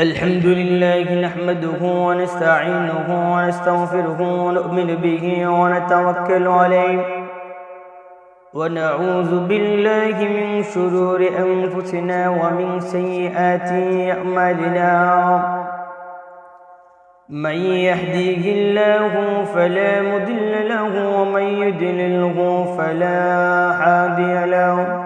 الحمد لله نحمده ونستعينه ونستغفره ونؤمن به ونتوكل عليه. ونعوذ بالله من شرور أنفسنا ومن سيئات أعمالنا. من يهديه الله فلا مضل له ومن يضلله فلا هادي له.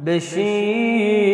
بشير.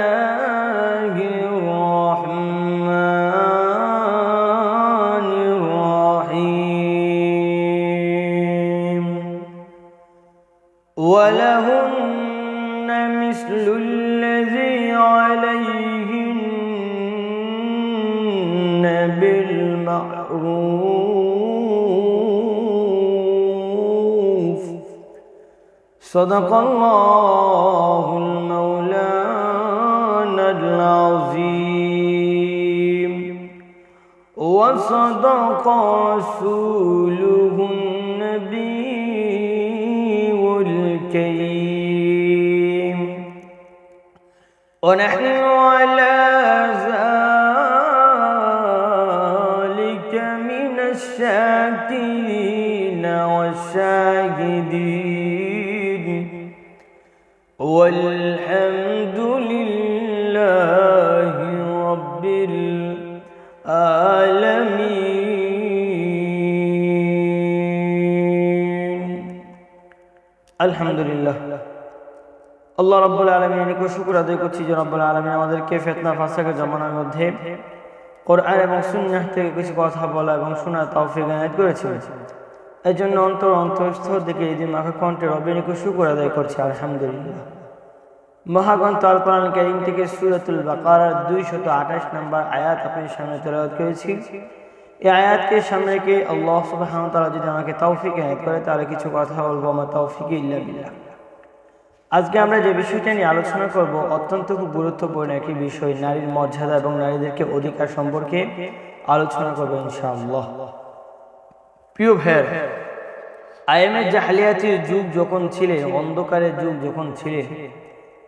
صدق الله المولانا العظيم. وصدق رسوله النبي الكريم ونحن على والحمد لله رب العالمين الحمد لله আল্লাহ রব্বুল আলমিনকে শুকুর আদায় করছি যে রব্বুল আলমিন আমাদেরকে ফেতনা ফাঁসাকে জমানোর মধ্যে কোরআন এবং সুন্নাহ থেকে কিছু কথা বলা এবং শোনার তৌফিক এনায়েত করেছে এই জন্য অন্তর অন্তঃস্থ দিকে এই দিন মাখা কণ্ঠে রব্বিনীকে শুকুর আদায় করছি আলহামদুলিল্লাহ মহাগ্রন্থ আল কোরআন করিম থেকে সুরতুল বাকারার দুইশত আঠাশ নম্বর আয়াত আপনার সামনে তেলাওয়াত করেছি। এই আয়াতকে সামনে রেখে আল্লাহ সুবহানাহু ওয়া তাআলা যদি আমাকে তৌফিক এনায়েত করে, তাহলে কিছু কথা বলব, আমার তৌফিক ইল্লা বিল্লাহ। আজকে আমরা যে বিষয়টা নিয়ে আলোচনা করব, অত্যন্ত খুব গুরুত্বপূর্ণ একটি বিষয়, নারীর মর্যাদা এবং নারীদেরকে অধিকার সম্পর্কে আলোচনা করব ইনশাআল্লাহ। প্রিয় ভের আইএমএ জাহালিয়াতির যুগ যখন ছিলেন অন্ধকারের যুগ যখন ছিলেন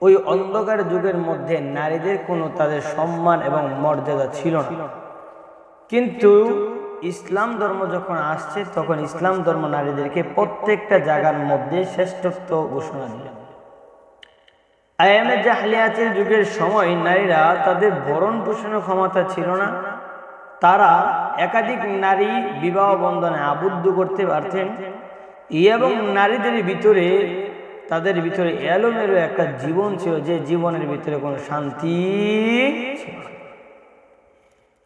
ওই অন্ধকার যুগের মধ্যে নারীদের কোনো তাদের সম্মান এবং মর্যাদা ছিল না। কিন্তু ইসলাম ধর্ম যখন আসছে, তখন ইসলাম ধর্ম নারীদেরকে প্রত্যেকটা জায়গার মধ্যে শ্রেষ্ঠত্ব ঘোষণা দিল। আয়ামে জাহলিয়াতের যুগের সময় নারীরা তাদের ভরণ পোষণের ক্ষমতা ছিল না। তারা একাধিক নারী বিবাহ বন্ধনে আবদ্ধ করতে পারতেন এবং নারীদের ভিতরে তাদের ভিতরে এলোমেলো একটা জীবন ছিল যে জীবনের ভিতরে কোনো শান্তি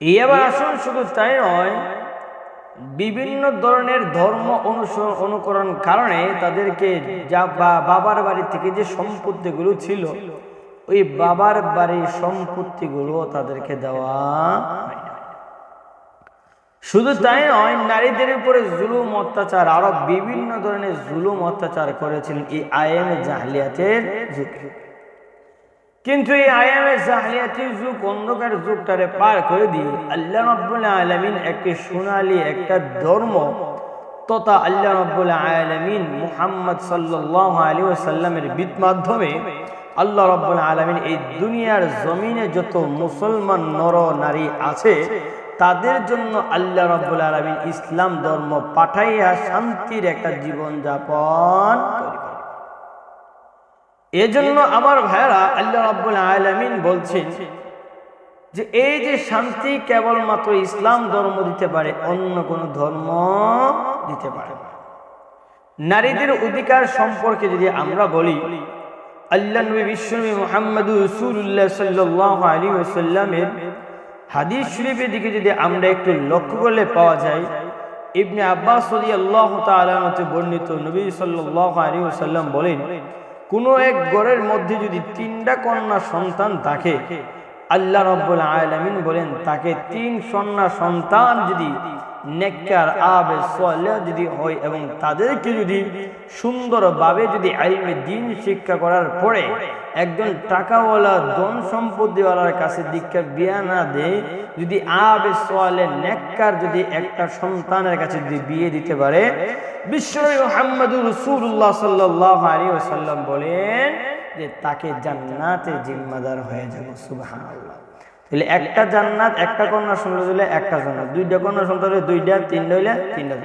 এই আবার আসুন, শুধু তাই নয়, বিভিন্ন ধরনের ধর্ম অনুসরণ অনুকরণ কারণে তাদেরকে যা বাবার বাড়ি থেকে যে সম্পত্তিগুলো ছিল, ওই বাবার বাড়ির সম্পত্তিগুলো তাদেরকে দেওয়া। শুধু তাই নয়, নারীদের উপরে জুলুম অত্যাচার, আরও বিভিন্ন ধরনের জুলুম অত্যাচার করেছিলেন এই আইএম জাহলিয়াতের যুগে। কিন্তু এই আয়ামে জাহলিয়াতির যুগ অন্ধকার যুগটারে পার করে দিয়ে আল্লাহ রাব্বুল আলামিন একটি সোনালী, একটা ধর্ম তথা আল্লাহ রাব্বুল আলামিন মুহাম্মদ সাল্লাল্লাহু আলাইহি সাল্লামের মাধ্যমে আল্লাহ রাব্বুল আলামিন এই দুনিয়ার জমিনে যত মুসলমান, নর, নারী আছে তাদের জন্য আল্লাহ রাব্বুল আলামিন ইসলাম ধর্ম পাঠাইয়া শান্তির একটা জীবন যাপন এজন্য আমার ভাইরা আল্লাহ রাব্বুল আলামিন বলছেন যে এই যে শান্তি কেবলমাত্র ইসলাম ধর্ম দিতে পারে, অন্য কোন ধর্ম দিতে পারে। নারীদের অধিকার সম্পর্কে যদি আমরা বলি, আল্লাহ নবী বিশ্বনবী মোহাম্মদ রসুল্লাহ সাল্লাহ আলী ওসাল্লামের হাদিস শরীফের দিকে যদি আমরা একটু লক্ষ্য করলে পাওয়া যায়, ইবনে আব্বাস সদি আল্লাহ তালাতে বর্ণিত নবী সাল্লাহ সাল্লাম বলেন, কোন এক গড়ের মধ্যে যদি তিনটা কন্যা সন্তান থাকে, আল্লাহ রব্বুল আলামিন বলেন, তাকে তিন কন্যা সন্তান যদি নেককার আবে সালেহ যদি হয় এবং তাদেরকে যদি সুন্দরভাবে যদি আইলমে দিন শিক্ষা করার পরে একজন টাকাওয়ালা, ধন সম্পত্তিওয়ালার কাছে দীক্ষা বিয়া না দেয়, যদি আবে সোয়ালে নেককার যদি একটা সন্তানের কাছে যদি বিয়ে দিতে পারে, বিশ্বনবী মুহাম্মদুর রাসূলুল্লাহ সাল্লাল্লাহু আলাইহি ওয়াসাল্লাম বলেন যে তাকে জান্নাতে জিম্মাদার হয়ে যাবে, সুবহানাল্লাহ। তাহলে একটা জান্নাত, একটা কন্যা সন্তান হলে একটা জান্নাত। দুইটা কন্যা সন্তান হলে দুইটা, তিনটা হইলে তিনটা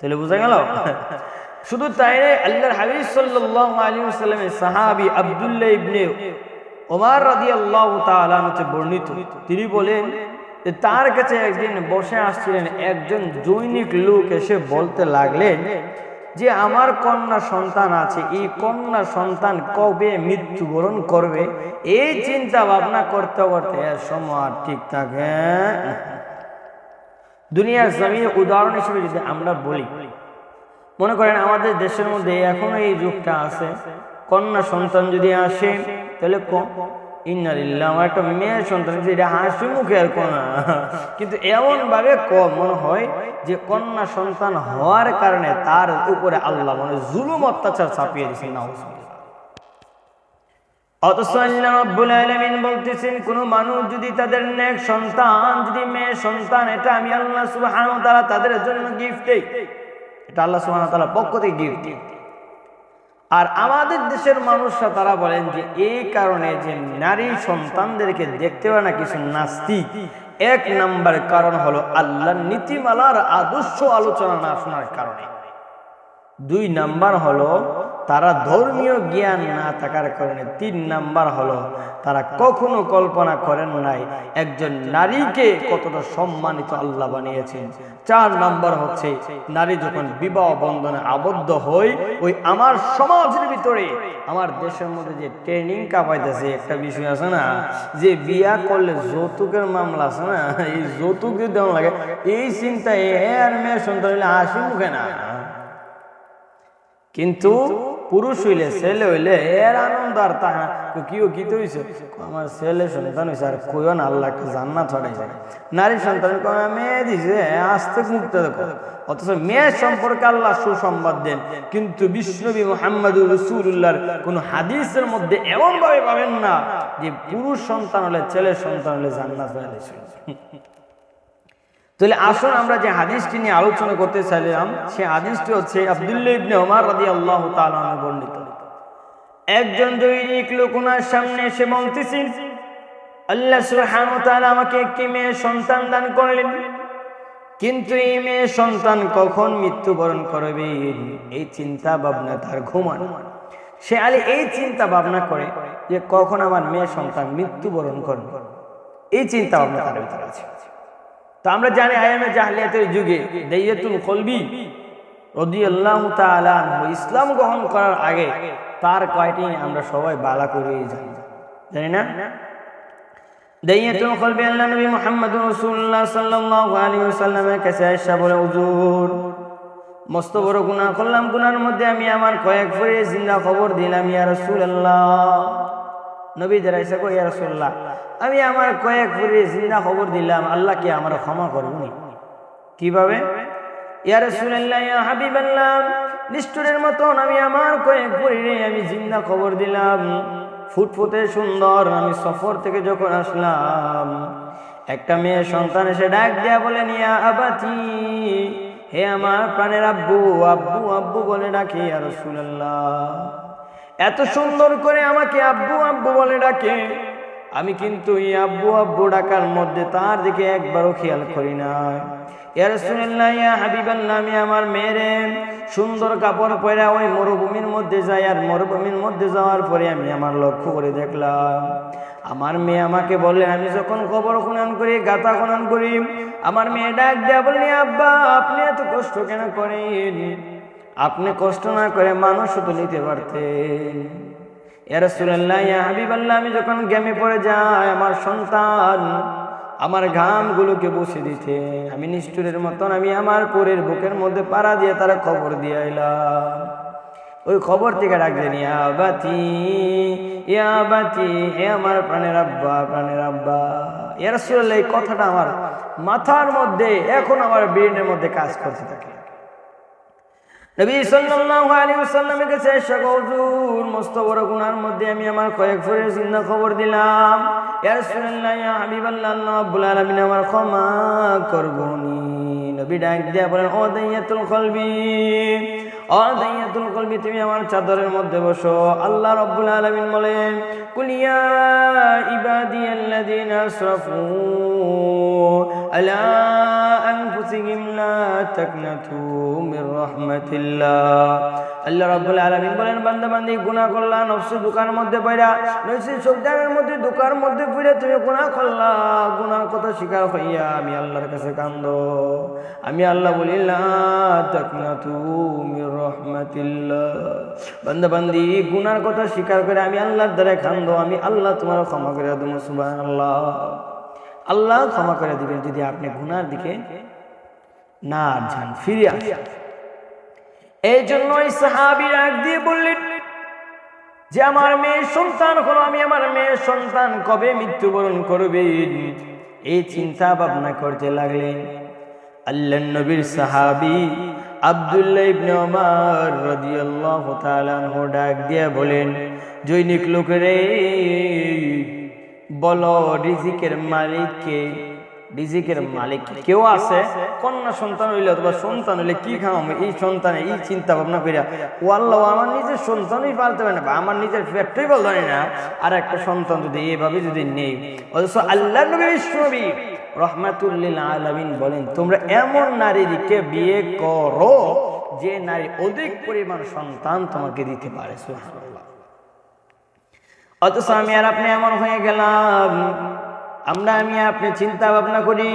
তাহলে বোঝা গেল? শুধু তাই আল্লাহর হাবিব সাল্লাল্লাহু আলাইহি ওয়াসাল্লামের সাহাবী আব্দুল্লাহ ইবনে ওমর রাদিয়াল্লাহু তাআলা হতে বর্ণিত। তিনি বলেন যে তার কাছে একদিন বসে আসছিলেন একজন জৈনিক লোক এসে বলতে লাগলেন যে আমার কন্যা সন্তান আছে, এই কন্যা সন্তান কবে মৃত্যুবরণ করবে? এই চিন্তা ভাবনা করতে করতে সময় ঠিক থাকে। দুনিয়ার জমিনে উদাহরণ হিসেবে যদি আমরা বলি, মনে করেন আমাদের দেশের মধ্যে এখনও এই যুগটা আছে। কন্যা সন্তান যদি আসে, তাহলে একটা সন্তান আর কোন কিন্তু এমন ভাবে মনে হয় যে কন্যা হওয়ার কারণে তার উপরে জুলুম, অত্যাচার না অথচ বলতেছেন, কোন মানুষ যদি তাদের নেক সন্তান, যদি মেয়ে সন্তান, এটা আমি আল্লাহ ওয়া তাআলা তাদের জন্য গিফট দেই। এটা আল্লাহ তাআলা পক্ষ থেকে গিফট দিই। আর আমাদের দেশের মানুষরা তারা বলেন যে এই কারণে যে নারী সন্তানদেরকে দেখতে পারে না, কিছু নাস্তিক, এক নাম্বার কারণ হলো আল্লাহর নীতিমালার আদর্শ আলোচনা না শোনার কারণে। দুই নাম্বার হলো তারা ধর্মীয় জ্ঞান না থাকার কারণে তিন নাম্বার হলো, তারা কখনো কল্পনা করেন নাই একজন নারীকে কতটা সম্মানিত আল্লাহ বানিয়েছেন। চার নাম্বার হচ্ছে, নারী যখন বিবাহ বন্ধনে আবদ্ধ হয় ওই আমার সমাজের ভিতরে, আমার দেশের মধ্যে যে ট্রেনিং কাপাইতেছে, একটা বিষয় আছে না, যে বিয়া করলে যৌতুকের মামলা আছে না, এই যৌতুক যদি লাগে, এই চিন্তায় এ আর মেয়ে সন্তান হাসি মুখে না। কিন্তু পুরুষ হইলে, ছেলে হইলে এর আনন্দ আর তা কি কি হইছে? আমার ছেলে সন্তান হইছে, আর কইও না, আল্লাহ একটা জান্নাত ছড়াইছে নারী সন্তান মেয়ে দিছে, আস্তে মুক্ত দেখো। অথচ মেয়ে সম্পর্কে আল্লাহ সুসংবাদ দেন। কিন্তু বিষ্ণবী মোহাম্মদুর রসুল্লাহর কোন হাদিসের মধ্যে এমন ভাবে পাবেন না যে পুরুষ সন্তান হলে, ছেলে সন্তান হলে জান্নাত হয়ে তাহলে আসুন আমরা যে হাদিসটি নিয়ে আলোচনা করতে চাইলাম, সে হাদিসটি হচ্ছে আব্দুল্লাহ ইবনে ওমর তাআলা আনহু বর্ণিত। একজন দৈনিক লোক ওনার সামনে এসে বলতেছেন আল্লাহ তাআলা আমাকে একটি মেয়ে সন্তান দান করলেন। কিন্তু এই মেয়ে সন্তান কখন মৃত্যুবরণ করবে? এই চিন্তা ভাবনা তার ঘুমানো। সে আলী এই চিন্তা ভাবনা করে যে কখন আমার মেয়ে সন্তান মৃত্যুবরণ করবে। এই চিন্তা ভাবনা তার ভিতরে আছে। তো আমরা জানি আয়ামে জাহলিয়াতের যুগে দাইয়াতুল কলবি রাদিয়াল্লাহু তাআলা আনহু ইসলাম গ্রহণ করার আগে তার কয়টি আমরা সবাই বালা করে জানি। জানি না? দাইয়াতুল কলবি আল্লাহ নবী মুহাম্মদুর রাসূলুল্লাহ সাল্লাল্লাহু আলাইহি ওয়াসাল্লামের কাছে আয়েশা বলে, হুজুর, মস্ত বড় গুনাহ করলাম। গুনার মধ্যে আমি আমার কয়েক ফরে জিন্দা খবর দিলাম, ইয়া রাসূলুল্লাহ। নবী দাঁড়াইছে কো ইয়া রাসূলুল্লাহ, আমি আমার কয়েক ফুরি জিন্দা খবর দিলাম, আল্লাহ কি আমার ক্ষমা করবনি কীভাবে? নিষ্ঠুরের মতন আমি আমার কয়েক ফুরি আমি জিন্দা খবর দিলাম। ফুটফুটে সুন্দর আমি সফর থেকে যখন আসলাম, একটা মেয়ে সন্তান এসে ডাক দেয়া বলে নিয়া আবাতি, হে আমার প্রাণের আব্বু আব্বু আব্বু বলে ডাকে আর রসুল্লাহ এত সুন্দর করে আমাকে আব্বু আব্বু বলে ডাকে। আমি কিন্তু এই আব্বু আব্বু ডাকার মধ্যে তার দিকে একবারও খেয়াল করি না আমি আমার মেয়েরে সুন্দর কাপড় ওই মরুভূমির মধ্যে যাই আর মরুভূমির মধ্যে যাওয়ার পরে আমি আমার লক্ষ্য করে দেখলাম, আমার মেয়ে আমাকে আমি যখন খবর খনন করি, গাথা খনন করি, আমার মেয়ে ডাক দেয়া বললেন আব্বা, আপনি এত কষ্ট কেন করেন? আপনি কষ্ট না করে মানুষ তো নিতে পারতেন। ইয়ারসুল্লাহ ইয়া আমি যখন গেমে পড়ে যাই, আমার সন্তান আমার ঘামগুলোকে বসে দিতে। আমি নিষ্ঠুরের মতন, আমি আমার পরের বুকের মধ্যে পাড়া দিয়ে তারা খবর দিয়ে এলাম ওই খবর থেকে ডাকলেন ইয়া বাতি ইয়া বাতি হে আমার প্রাণের আব্বা প্রাণের আব্বা। ইয়ারসুল্লাহ এই কথাটা আমার মাথার মধ্যে, এখন আমার ব্রেনের মধ্যে কাজ করতে থাকে। নবী সাল্লাল্লাহু আলাইহি ওয়াসাল্লামের কাছে এসে হুজুর মস্ত গুনার মধ্যে আমি আমার কয়েক ফুরের চিন্তা খবর দিলাম। ইয়া রাসূলুল্লাহ, ইয়া হাবিবাল্লাহ আল্লাহ রাব্বুল আলামিন, আমার ক্ষমা করবনি। নবী ডাক দিয়া বলেন, ও দাইয়াতুল কলবি, ও দাইয়াতুল কলবি, তুমি আমার চাদরের মধ্যে বসো। আল্লাহ রাব্বুল আলামিন বলেন কুলিয়া ইবাদিয়াল্লাযিনা আসরাফু আলা আনফুসিহিম লা তাকনাতু মির রাহমাতিল্লাহ আল্লাহ রাব্বুল আলামিন বলেন, বান্দা বান্দি, গুনাহ করলা, নফসের দোকানের মধ্যে পড়া নফসের শয়তানের মধ্যে দোকার মধ্যে পড়ে তুমি গুনাহ করলা। গুনার কথা স্বীকার হইয়া আমি আল্লাহর কাছে কান্দো। আমি আল্লাহ বলি, লা তাকনাতু মির রাহমাতিল্লাহ। বান্দা বান্দি গুনার কথা স্বীকার করে আমি আল্লাহর দ্বারা কান্দো। আমি আল্লাহ তোমার ক্ষমা করে দেবো, সুবহানাল্লাহ। আল্লাহ ক্ষমা করে দিবেন যদি আপনি গুনার দিকে না, যান, ফিরে আসেন। এই জন্য ওই সাহাবি রাগ দিয়ে বললেন, যে আমার মেয়ের সন্তান হলো, আমি আমার মেয়ের সন্তান কবে মৃত্যুবরণ করবে? এই চিন্তা ভাবনা করতে লাগলেন। আল্লাহ নবীর সাহাবি আব্দুল্লাহ ইবনে ওমর রাদিয়াল্লাহু তাআলা আনহু ডাক দিয়ে বলেন জৈনিক লোকেরে, বলো, রিজিকের মালিককে রিজিকের মালিক কেউ আছে কন্যা সন্তান হইলে অথবা সন্তান হইলে কি খাওয়াবো? এই সন্তানে এই চিন্তা ভাবনা করিয়া ও আল্লাহ আমার নিজের সন্তানই পালতে পারে না বা আমার নিজের পেটটাই বলতে পারি না। আর একটা সন্তান যদি এভাবে যদি নেই অথচ আল্লাহ নবী বিশ্বনবী রহমাতুল্লিল আলমিন বলেন তোমরা এমন নারীকে বিয়ে করো যে নারী অধিক পরিমাণ সন্তান তোমাকে দিতে পারে। সুবহানাল্লাহ। অথচ আমি আর আপনি এমন হয়ে গেলাম। আমরা, আমি, আপনি চিন্তা ভাবনা করি।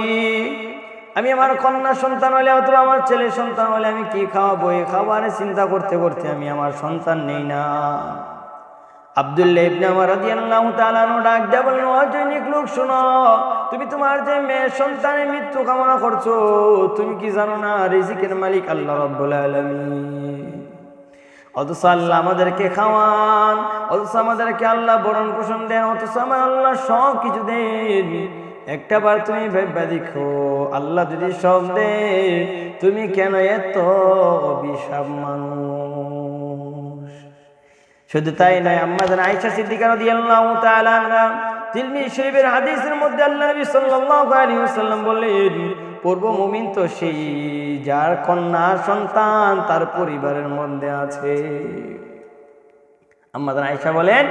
আমি আমার কন্যা সন্তান হলে অথবা আমার ছেলে সন্তান হলে আমি কি খাওয়াবো? এ খাবারে চিন্তা করতে করতে আমি আমার সন্তান নেই না। আব্দুল্লাহ আমার ডাক লোক, শোনো, তুমি তোমার যে মেয়ে সন্তানের মৃত্যু কামনা করছ, তুমি কি জানো না রিজিকের মালিক আল্লাহ রাব্বুল আলামিন? অথচ আল্লাহ আমাদেরকে খাওয়ান, অথচ আমাদেরকে আল্লাহ বরণ পোষণ দেন, অথচ আমার আল্লাহ সব কিছু দেন। একটা বার তুমি ভেবে দেখো, আল্লাহ যদি সব দে তুমি কেন এত অভিশাপ মানুষ? শুধু তাই নয় আমাদের আয়েশা সিদ্দিকা রাদিয়াল্লাহু তাআলা আনহা তিলমি শরীফের হাদিসের মধ্যে আল্লাহ নবী সাল্লাল্লাহু আলাইহি ওয়াসাল্লাম বললেন পূর্ব মুমিন তো সেই, যার কন্যা সন্তান তার পরিবারের মধ্যে আছে। আমাদের আয়েশা বলেন,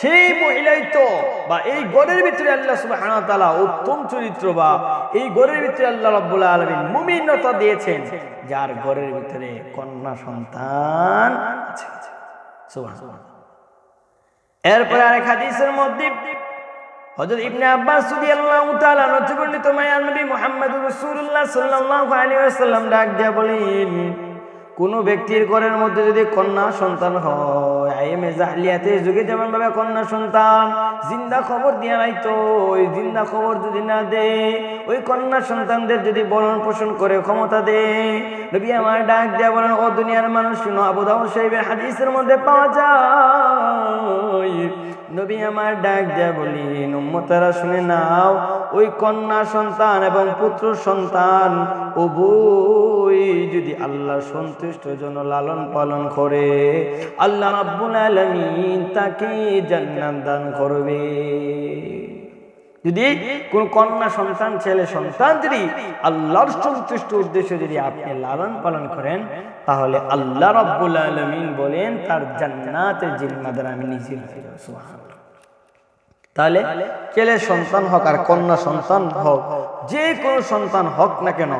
সেই মহিলাই তো বা এই গড়ের ভিতরে আল্লাহ ওয়া উত্তম চরিত্র বা এই গড়ের ভিতরে আল্লাহ রাব্বুল আলামিন মুমিনতা দিয়েছেন, যার গড়ের ভিতরে কন্যা সন্তান আছে। এরপরে আরেক হাদিসের মধ্যে হযরত ইবনে আব্বাস রাদিয়াল্লাহু তাআলা নথি বর্ণিত মায়ান নবী মুহাম্মদুর রাসূলুল্লাহ সাল্লাল্লাহু আলাইহি ওয়াসাল্লাম ডাক দিয়া বলেন, কোন ব্যক্তির ঘরের মধ্যে যদি কন্যা সন্তান হয়, আইএমএ জাহলিয়াতে যুগে যেমন ভাবে কন্যা সন্তান, জিন্দা খবর দিয়ে নাই তো, ওই জিন্দা খবর যদি না দে, ওই কন্যা সন্তানদের যদি বরণ পোষণ করে ক্ষমতা দে, নবী আমার ডাক দেয়া বলেন, ও দুনিয়ার মানুষ শুনো, আবু দাউদ সাহেবের হাদিসের মধ্যে পাওয়া যায় নবী আমার ডাক দেয়া বলি উম্মতারা শুনে নাও, ওই কন্যা সন্তান এবং পুত্র সন্তান উভয় যদি আল্লাহ সন্তুষ্ট জন্য লালন পালন করে, আল্লাহ রাব্বুল আলামিন তাকে জান্নাত দান করবে। যদি কোন কন্যা সন্তান, ছেলে সন্তান যদি আল্লাহর সন্তুষ্ট উদ্দেশ্যে যদি আপনি লালন পালন করেন, তাহলে আল্লাহ রাব্বুল আলামিন বলেন, তার জান্নাতের জিম্মাদার আমি নিজে তাহলে ছেলে সন্তান হোক আর কন্যা সন্তান হোক, যে কোনো সন্তান হোক না কেন,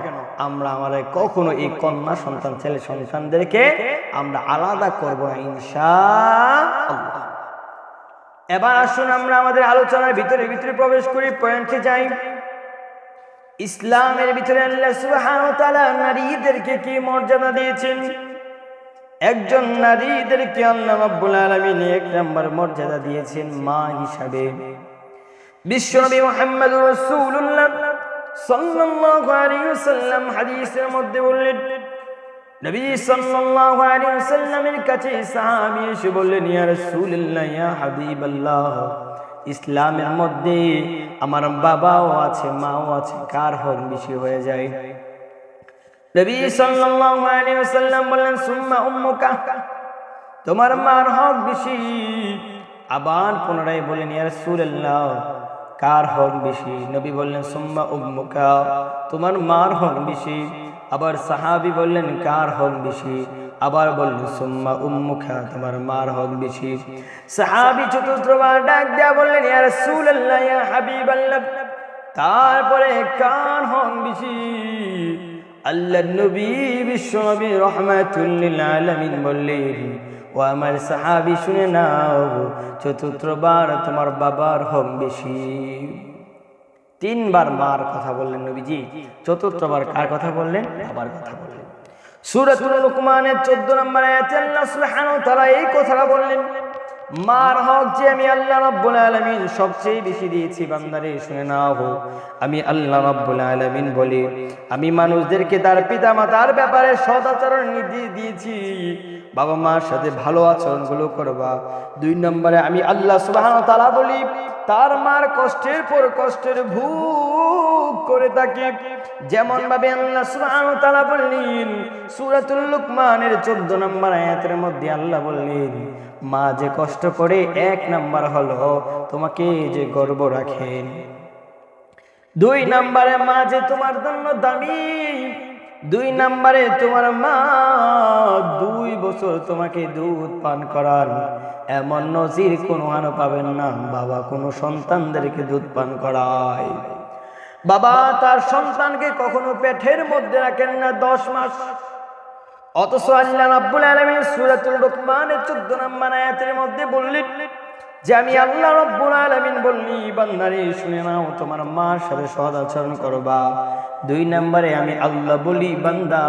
আমরা আমাদের কখনো এই কন্যা সন্তান, ছেলে সন্তানদেরকে আমরা আলাদা করব ইনশা আল্লাহ এবার আসুন আমরা আমাদের আলোচনার ভিতরে ভিতরে প্রবেশ করি পয়েন্টে যাই। ইসলামের ভিতরে নারীদেরকে কি মর্যাদা দিয়েছেন? একজন নারীদেরকে আল্লাহ রাব্বুল এক নম্বর মর্যাদা দিয়েছেন মা হিসাবে। বিশ্বনবী মুহাম্মদুর রাসূলুল্লাহ সাল্লাল্লাহু হাদিসের মধ্যে বললেন নবী সাল্লাল্লাহু আলাইহি ওয়াসাল্লামের কাছে সাহাবী এসে বললেন, ইয়া রাসূলুল্লাহ, ইয়া হাবিবাল্লাহ, ইসলামের মধ্যে আমার বাবাও আছে, মাও আছে, কার হক বেশি হয়ে যায়? নবী সাল্লাল্লাহু আলাইহি ওয়াসাল্লাম বললেন, সুম্মা উম্মুকা, তোমার মার হক বেশি। আবার পুনরায় বললেন, ইয়া রাসূলুল্লাহ কার হক বেশি? নবী বললেন, সুম্মা উম্মুকা। তোমার মার হক বেশি। আবার সাহাবী বললেন, কার হক বেশি? আবার বললেন, সুম্মা উম্মুখা তোমার মার হক বেশি। সাহাবী চতুর্থবার ডাক দেয়া বললেন, ইয়া রাসূলুল্লাহ, ইয়া হাবিবাল্লাহ। তারপরে কার হক বেশি? আল্লাহ নবী, বিশ্বনবী রহমাতুল্লিল আলামিন বললেন ও আমার সাহাবি শুনে নাও চতুর্থবার তোমার বাবার হোম বেশি। তিনবার মার কথা বললেন নবীজি চতুর্থবার কার কথা বললেন? বাবার কথা বললেন। সুরাতুল লুকমানের 14 নম্বর আয়াতে আল্লাহ সুবহানাহু ওয়া তাআলা এই কথাটা বললেন মার হক যে আমি আল্লাহ রাব্বুল আলামিন সবচেয়ে বেশি দিয়েছি, বান্দারে শুনে নাও আমি আল্লাহ রাব্বুল আলামিন বলি, আমি মানুষদেরকে তার পিতা মাতার ব্যাপারে সদাচরণ নির্দেশ দিয়েছি। বাবা মার সাথে ভালো আচরণগুলো করবা। দুই নম্বরে আমি আল্লাহ সুবহানাহু তালা বলি, তার মার কষ্টের পর কষ্টের ভোগ করে থাকে। যেমন ভাবে আল্লাহ সুবহানাহু ওয়া তাআলা বললেন, সূরাতুল লুকমানের 14 নম্বর আয়াতের মধ্যে আল্লাহ বললেন মা যে কষ্ট করে এক নাম্বার হলো, তোমাকে যে গর্ব রাখেন। দুই নাম্বারে মা যে তোমার জন্য দামি, দুই নাম্বারে তোমার মা দুই বছর তোমাকে দুধ পান করান। এমন নজির কোনো আনো পাবেন না, বাবা কোনো সন্তানদেরকে দুধ পান করায়। বাবা তার সন্তানকে কখনো পেটের মধ্যে রাখেন না, দশ মাস। অথচ আল্লাহ রাব্বুল আলামিন সূরাতুল লুকমানের 14 নম্বর আয়াতের মধ্যে বললেন যে, আমি আল্লাহ রাব্বুল আলামিন বললি, বান্দারে, শুনে নাও, তোমার মার সাথে সদ আচরণ করবা। দুই নম্বরে, আমি আল্লাহ বলি, বান্দা,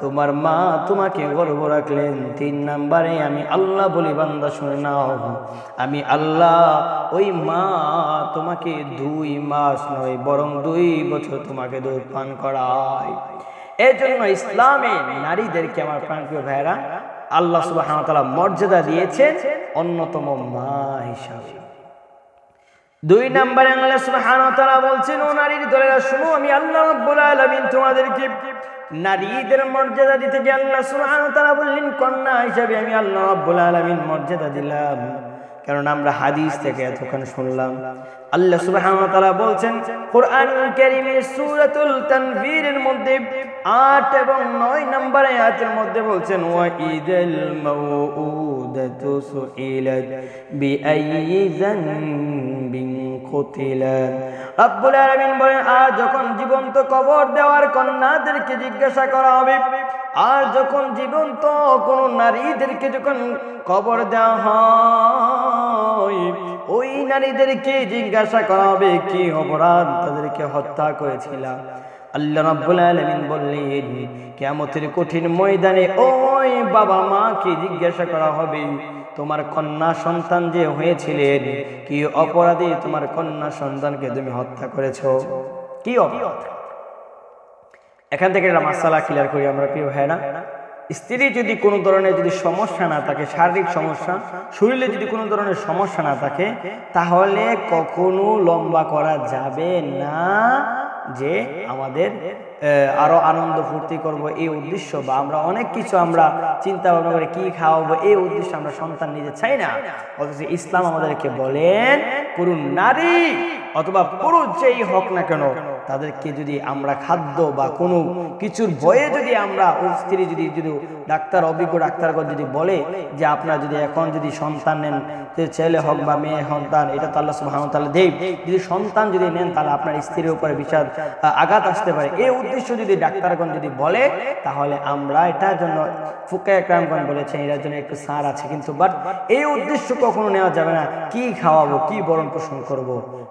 তোমার মা তোমাকে গর্ব রাখলেন। তিন নম্বরে, আমি আল্লাহ বলি, বান্দা, শুনে নাও, আমি আল্লাহ ওই মা তোমাকে দুই মাস নয়, বরং দুই বছর তোমাকে দুধ পান করায় এই জন্য ইসলামে নারীদেরকে আমার প্রাণপ্রিয় ভাইরা আল্লাহ সুবাহ মর্যাদা দিয়েছেন অন্যতম মা হিসাবে। দুই নম্বরে আল্লাহ সুবহানাহু তাআলা বলছেন, ও নারীর দলেরা, শুনো, আমি আল্লাহ রাব্বুল আলামিন তোমাদেরকে নারীদের মর্যাদা দিতে গিয়ে আল্লাহ সুবহানাহু তাআলা বললেন, কন্যা হিসাবে আমি আল্লাহ রাব্বুল আলামিন মর্যাদা দিলাম। কারণ আমরা হাদিস থেকে এতক্ষণ শুনলাম আল্লাহ সুবহানাহু ওয়া বলছেন কোরআনুল কারীমের সূরাতুল তানভীরের মধ্যে 8 এবং 9 নম্বর আয়াতের মধ্যে বলছেন ওয়া ইদাল মাউউদাতু সুইলাত বিআইয়ি যানবিন কুতিলাত রব্বুল আলামিন বলেন, আর যখন জীবন্ত কবর দেওয়ার কন্যাদেরকে জিজ্ঞাসা করা হবে, আর যখন জীবন্ত কোন নারীদেরকে যখন কবর দেওয়া হয় ওই নারীদেরকে জিজ্ঞাসা করা হবে কি অপরাধ তাদেরকে হত্যা করেছিলাম আল্লাহ রাব্বুল আলামিন বললেন, কিয়ামতের কঠিন ময়দানে ওই বাবা মাকে জিজ্ঞাসা করা হবে, তোমার কন্যা সন্তান যে হয়েছিলেন, কি অপরাধে তোমার কন্যা সন্তানকে তুমি হত্যা করেছ? কি অপরাধ? এখান থেকে একটা মাসালা ক্লিয়ার করি আমরা, প্রিয় ভাইরা স্ত্রী যদি কোনো ধরনের যদি সমস্যা না থাকে, শারীরিক সমস্যা, শরীরে যদি কোনো ধরনের সমস্যা না থাকে, তাহলে কখনো লম্বা করা যাবে না যে আমাদের আরও আনন্দ ফুর্তি করব এই উদ্দেশ্য বা আমরা অনেক কিছু আমরা চিন্তা ভাবনা করে কি খাওয়াবো এই উদ্দেশ্য আমরা সন্তান নিতে চাই না। অথচ ইসলাম আমাদেরকে বলেন কোন নারী অথবা পুরুষ যেই হোক না কেন তাদেরকে যদি আমরা খাদ্য বা কোনো কিছুর ভয়ে যদি আমরা ওই স্ত্রী যদি যদি ডাক্তার, অভিজ্ঞ ডাক্তারগণ যদি বলে যে আপনার যদি এখন যদি সন্তান নেন ছেলে হোক বা মেয়ে সন্তান এটা তো আল্লাহ তাআলা দেব। যদি সন্তান যদি নেন, তাহলে আপনার স্ত্রীর উপরে বিশাল আঘাত আসতে পারে। এই উদ্দেশ্য যদি ডাক্তারগণ যদি বলে, তাহলে আমরা এটার জন্য ফুকা একরামগণ বলেছেন, এটার জন্য একটু সার আছে কিন্তু বাট এই উদ্দেশ্য কখনো নেওয়া যাবে না। কি খাওয়াবো, কি বরণ পোষণ করব?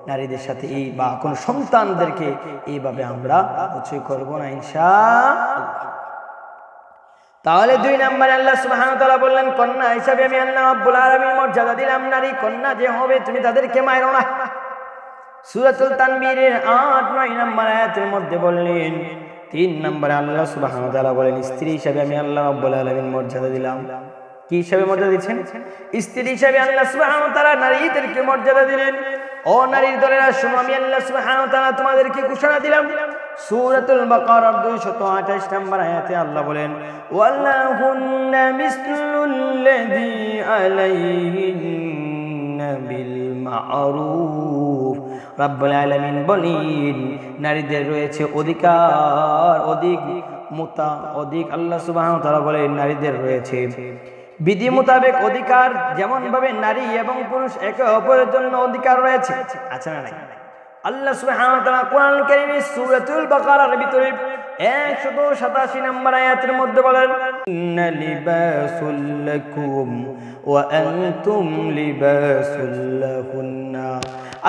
নারীদের সাথে এই বা কোনো সন্তানদেরকে এইভাবে আমরা অচয় করব না ইনশা তাহলে দুই নম্বরে আল্লাহ তাআলা বললেন, কন্যা হিসাবে আমি আল্লাহ রাব্বুল আলামিন মর্যাদা দিলাম, নারী কন্যা যে হবে, তুমি তাদেরকে মারো না। সূরাতুল তানবীরের 8 9 নম্বর আয়াতের মধ্যে বললেন, তিন নম্বরে আল্লাহ তাআলা বলেন, স্ত্রী হিসাবে আমি আল্লাহ রাব্বুল আলামিন মর্যাদা দিলাম। কি হিসাবে মর্যাদা দিচ্ছেন? স্ত্রী হিসাবে আল্লাহ তাআলা নারীদেরকে মর্যাদা দিলেন। ও নারীর দলেরা, শুনো, আমি আল্লাহ সুবহানাহু তাআলা তোমাদেরকে ঘোষণা দিলাম। সূরাতুল বাকারার 228 নম্বর আয়াতে আল্লাহ বলেন, ওয়ালাহুন্না মিসলুল্লাযী আলাইহিন্না বিল মা'রুফ রাব্বুল আলামিন বলেন, নারীদের রয়েছে অধিকার, অধিক মোতা অধিক আল্লাহ সুবহানাহু তাআলা বলেন, নারীদের রয়েছে বিধি মোতাবেক অধিকার যেমন ভাবে নারী এবং পুরুষ একে অপরের জন্য অধিকার রয়েছে, আছে না নাই? আল্লাহ সুবহানাহু ওয়া তাআলা কোরআন কারীমে সূরাতুল বাকারার ভিতরে 187 নম্বর আয়াতের মধ্যে বলেন, ইন্না লিবাসুল লাকুম ওয়া আনতুম লিবাসুল লাহুন্না।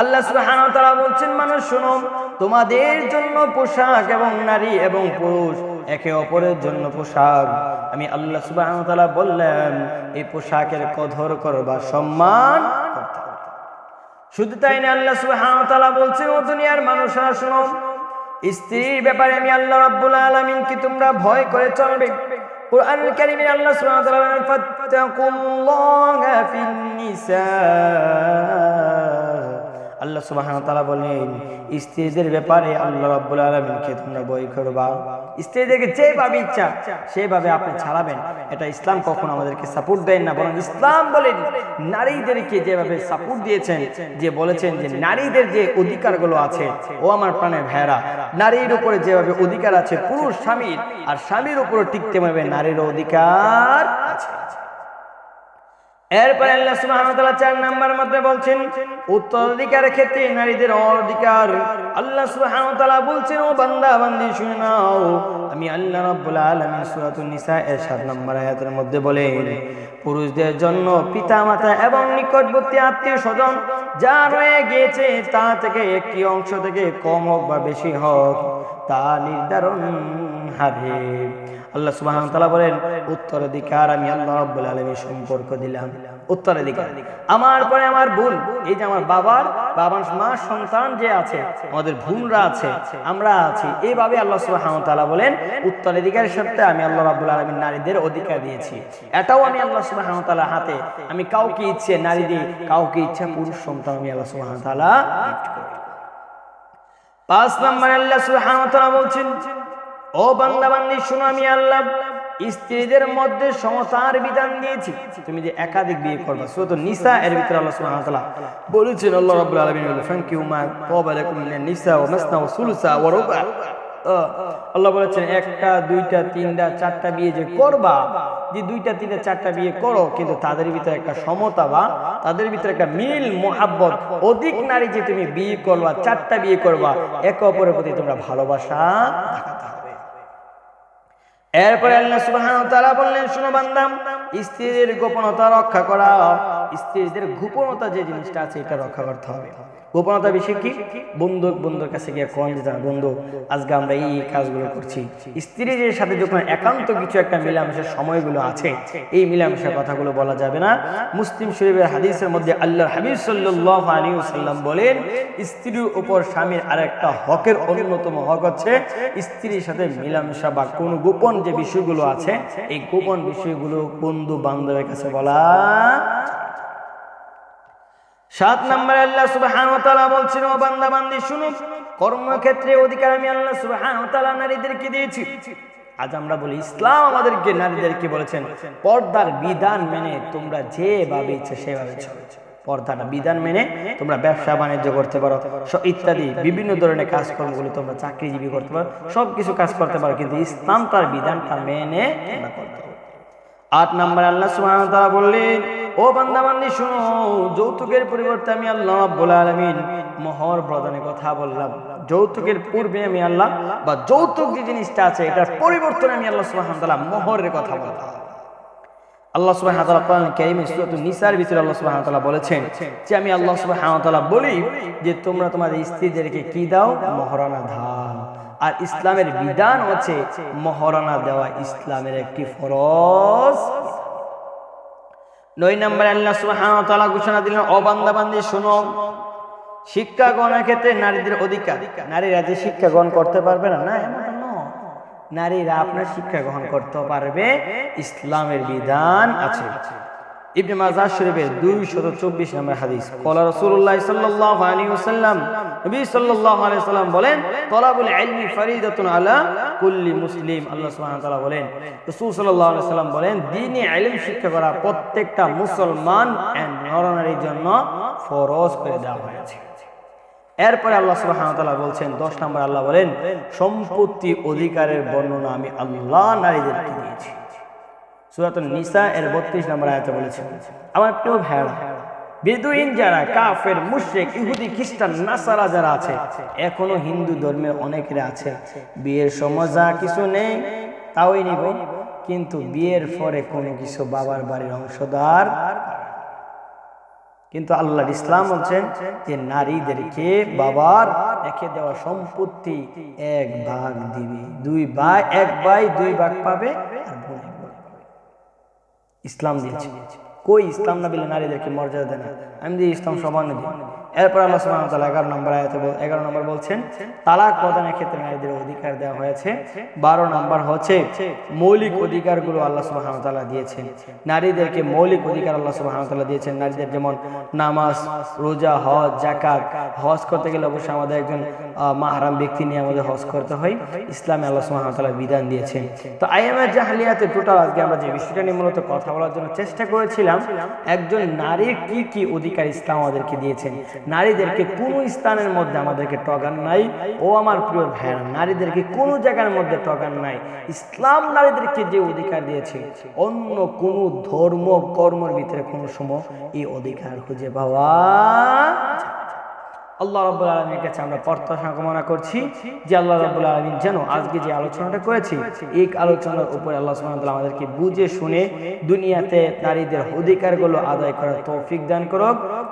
আল্লাহ সুবহানাহু ওয়া তাআলা বলছেন, মানুষ, শোনো, তোমাদের জন্য পোশাক এবং নারী এবং পুরুষ একে অপরের জন্য পোশাক। আমি আল্লাহ তাআলা বললাম এই পোশাকের কদর করবা সম্মান শুধু তাই না আল্লাহ তাআলা বলছেন, ও দুনিয়ার মানুষরা শুনো, স্ত্রীর ব্যাপারে আমি আল্লাহ রাব্বুল আলামিন কি তোমরা ভয় করে চলবে? আল্লাহ তাআলা বলেন, স্ত্রীদের ব্যাপারে আল্লাহ রাব্বুল আলামিনকে তোমরা ভয় করবা। স্ত্রীদেরকে যেভাবে ইচ্ছা, সেভাবে আপনি ছাড়াবেন। এটা ইসলাম কখনো আমাদেরকে সাপোর্ট দেন না, বরং ইসলাম বলেন, নারীদেরকে যেভাবে সাপোর্ট দিয়েছেন, যে বলেছেন যে নারীদের যে অধিকারগুলো আছে, ও আমার প্রাণের ভেড়া নারীর উপরে যেভাবে অধিকার আছে, পুরুষ স্বামীর, আর স্বামীর উপরে টিকতে পারবে নারীর অধিকার আছে। এরপরে আল্লাহ সুবহানাহু চার নাম্বার মধ্যে বলছেন উত্তরাধিকারের ক্ষেত্রে নারীদের অধিকার। আল্লাহ সুবহানাহু তাআলা বলছেন, ও বান্দা, বান্দি, শুনে নাও। আমি আল্লাহ রাব্বুল আলামিন সূরাতুন নিসা এর 7 নম্বর আয়াতের মধ্যে বলেন, পুরুষদের জন্য পিতামাতা এবং নিকটবর্তী আত্মীয় স্বজন যা রয়ে গিয়েছে তা থেকে একটি অংশ থেকে কম হোক বা বেশি হোক, তা নির্ধারণ হারে। আল্লাহ সুবহানাহু ওয়া তাআলা বলেন উত্তরাধিকার আমি আল্লাহ রাব্বুল আলামিন সম্পর্ক দিলাম। উত্তরাধিকার আমার পরে আমার বোন, এই যে আমার বাবার বাবার মা, সন্তান যে আছে, আমাদের বোনরা আছে, আমরা আছি এইভাবে আল্লাহ তাআলা বলেন উত্তরাধিকারের সাথে আমি আল্লাহ রাব্বুল আলমীর নারীদের অধিকার দিয়েছি। এটাও আমি আল্লাহ ওয়া হাতে, আমি কাউকে ইচ্ছে নারী দিই কাউকে ইচ্ছা পুরুষ, সন্তান আমি আল্লাহ করি। পাঁচ নম্বর আল্লাহ তাআলা বলছেন ও বান্দা বান্দি শুনো আমি আল্লাহ, স্ত্রীদের মধ্যে সমতার বিধান দিয়েছি। তুমি যে একাধিক বিয়ে করবে সূরা নিসা, এর ভিতরে আল্লাহ সুবহানাহু ওয়া তাআলা বলেছেন, আল্লাহ রাব্বুল আলামিন বলে ফানকিউ মা তাবা লাকুম মিনান নিসা ওয়া মাসনা ওয়া সুলুসা ওয়া রুবা আল্লাহ বলেছেন, একটা, দুইটা, তিনটা, চারটা বিয়ে যে করবা, যে দুইটা, তিনটা, চারটা বিয়ে করো, কিন্তু তাদের ভিতরে একটা সমতা বা তাদের ভিতরে একটা মিল, মোহাব্বত অধিক নারী যে তুমি বিয়ে করবা, চারটা বিয়ে করবা, একে অপরের প্রতি তোমরা ভালোবাসা এরপরে আল্লাহ সুবহান তারা বললেন, শুনো বান্দাম স্ত্রীদের গোপনতা রক্ষা করা, স্ত্রীদের গোপনতা যে জিনিসটা আছে, এটা রক্ষা করতে হবে। গোপনতা বেশি কি? বন্ধু বন্ধুর কাছে গিয়ে কোন যেতে হবে, বন্ধু আজকে আমরা এই কাজগুলো করছি। স্ত্রীর সাথে যখন একান্ত কিছু একটা মিলামেশার সময়গুলো আছে এই মিলামেশার কথাগুলো বলা যাবে না। মুসলিম শরীফের হাদিসের মধ্যে আল্লাহ হাবিব সাল্লাহ আলী সাল্লাম বলেন স্ত্রীর উপর স্বামীর আর একটা হকের অন্যতম হক হচ্ছে স্ত্রীর সাথে মিলামেশা বা কোন গোপন যে বিষয়গুলো আছে এই গোপন বিষয়গুলো বন্ধু বান্ধবের কাছে বলা সাত নম্বরে আল্লাহ সুবহান বলছেন, ও বান্দা বান্দি শুনো কর্মক্ষেত্রে অধিকার আমি আল্লাহ সুবহান নারীদেরকে দিয়েছি। আজ আমরা বলি, ইসলাম আমাদেরকে নারীদেরকে বলেছেন, পর্দার বিধান মেনে তোমরা যেভাবে ইচ্ছে সেভাবে চলো। পর্দাটা বিধান মেনে তোমরা ব্যবসা বাণিজ্য করতে পারো ইত্যাদি বিভিন্ন ধরনের কাজকর্মগুলো তোমরা চাকরিজীবী করতে পারো সব কিছু কাজ করতে পারো, কিন্তু ইসলাম তার বিধানটা মেনে করতে হবে আট নম্বর আল্লাহ সুবহানাহু বললেন ও বান্দা বান্দি, শুনো, যৌতুকের পরিবর্তে আমি আল্লাহ রাব্বুল আলামিন মোহর প্রদানের কথা বললাম। যৌতুকের পূর্বে আমি আল্লাহ, বা যৌতুক যে জিনিসটা আছে, এটার পরিবর্তনে আমি আল্লাহ সুবহানাহু ওয়া তাআলা মোহরের কথা বললাম। আল্লাহ সুবহানাহু ওয়া তাআলা কোরআন কারীমে সূরাতুন নিসার ভিতরে আল্লাহ সুবহানাহু ওয়া তাআলা বলেছেন যে আমি আল্লাহ সুবহানাহু ওয়া তাআলা বলি যে তোমরা তোমাদের স্ত্রীদেরকে কি দাও? মহারানা দাও। আর ইসলামের বিধান হচ্ছে মহারানা দেওয়া ইসলামের একটি ফরজ নয় নম্বরে আল্লাহ সুহানতলা ঘোষণা দিলেন অবান্দাবান্দি শুনো বান্দি শোনো শিক্ষা গ্রহণের ক্ষেত্রে নারীদের অধিকার। নারীরা যে শিক্ষা গ্রহণ করতে পারবে না না এমন নারীরা আপনার শিক্ষা গ্রহণ করতে পারবে, ইসলামের বিধান আছে। ইবনে মাজাহ শরীফের দুইশত চব্বিশ নম্বর হাদিস। কলা রসুল্লাহ সাল্লাহ আলী ওসাল্লাম নবী সাল্লাহ আলি সাল্লাম বলেন, তলাবুল আলমি ফরিদাতুন আলা কুল্লি মুসলিম। আল্লাহ সুবহানাহু তাআলা বলেন, রাসূল সাল্লাল্লাহু আলাইহি সাল্লাম বলেন দ্বীনে ইলম শিক্ষা করা প্রত্যেকটা মুসলমান নরনারীর জন্য ফরজ করে দেওয়া হয়েছে। এরপরে আল্লাহ সুবহানাহু ওয়া তাআলা বলেন 10 নম্বর আল্লাহ বলেন, সম্পত্তি অধিকারের বর্ণনা আমি আল্লাহ নারীদেরকে দিয়েছি। সূরাতুন নিসা এর 32 নম্বর আয়াতে বলেছে, আমার প্রিয় ভাইরা বেদুইন যারা, কাফের, মুশরিক, ইহুদি, খ্রিস্টান, নাসারা যারা আছে, এখনও হিন্দু ধর্মের অনেকের আছে। বিয়ের সময় যা কিছু নেই, তাওই নিব। কিন্তু বিয়ের পরে কোনো কিছু বাবার বাড়ির অংশদার কিন্তু আল্লাহ ইসলাম বলছেন যে নারীদেরকে বাবার রেখে দেওয়া সম্পত্তি এক ভাগ দিবে। দুই ভাই, এক ভাই, দুই ভাগ পাবে আর বোন। ইসলাম দিয়েছে। কই ইসলাম না বলে নারীদেরকে মর্যাদা দেয় না? আমি দিয়ে ইসলাম সমান দিই এরপর আল্লাহ সুবহানাহু তাআলা 11 নম্বর আয়াতে বল 11 নম্বর বলছেন, তালাক প্রদানের ক্ষেত্রে নারীদের অধিকার দেওয়া হয়েছে। 12 নম্বর হচ্ছে, মৌলিক অধিকারগুলো আল্লাহ সুবহানাহু তাআলা দিয়েছেন। নারীদেরকে মৌলিক অধিকার আল্লাহ সুবহানাহু তাআলা দিয়েছেন। নারীদের যেমন নামাজ, রোজা, হজ, যাকাত, হজ করতে গেলে অবশ্যই আমাদের একজন মাহরাম ব্যক্তি নিয়ে আমাদের হজ করতে হয়। ইসলামে আল্লাহ সুবহানাহু তাআলা বিধান দিয়েছেন। তো আইএমএর জাহালিয়াতে টোটাল আজকে আমরা যে বিষয়টা নিয়ে মূলত কথা বলার জন্য চেষ্টা করেছিলাম, একজন নারীর কি কি অধিকার ইসলাম আমাদেরকে দিয়েছেন? নারীদেরকে কোন স্থানের মধ্যে আমাদেরকে টগান নাই। ও আমার প্রিয় ভাইয়েরা, নারীদেরকে কোন জায়গার মধ্যে টগান নাই। ইসলাম নারীদেরকে যে অধিকার দিয়েছে, অন্য কোন ধর্ম, কর্মের ভিতরে কোন সময় এই অধিকার খুঁজে পাওয়া আল্লাহ রাব্বুল আলামিনের কাছে আমরা প্রত্যাশা কামনা করছি যে আল্লাহ রাব্বুল আলামিন যেন আজকে যে আলোচনাটা করেছি, এই আলোচনার উপরে আল্লাহ সুবহানাহু আমাদেরকে বুঝে শুনে দুনিয়াতে নারীদের অধিকারগুলো আদায় করার তৌফিক দান করুক।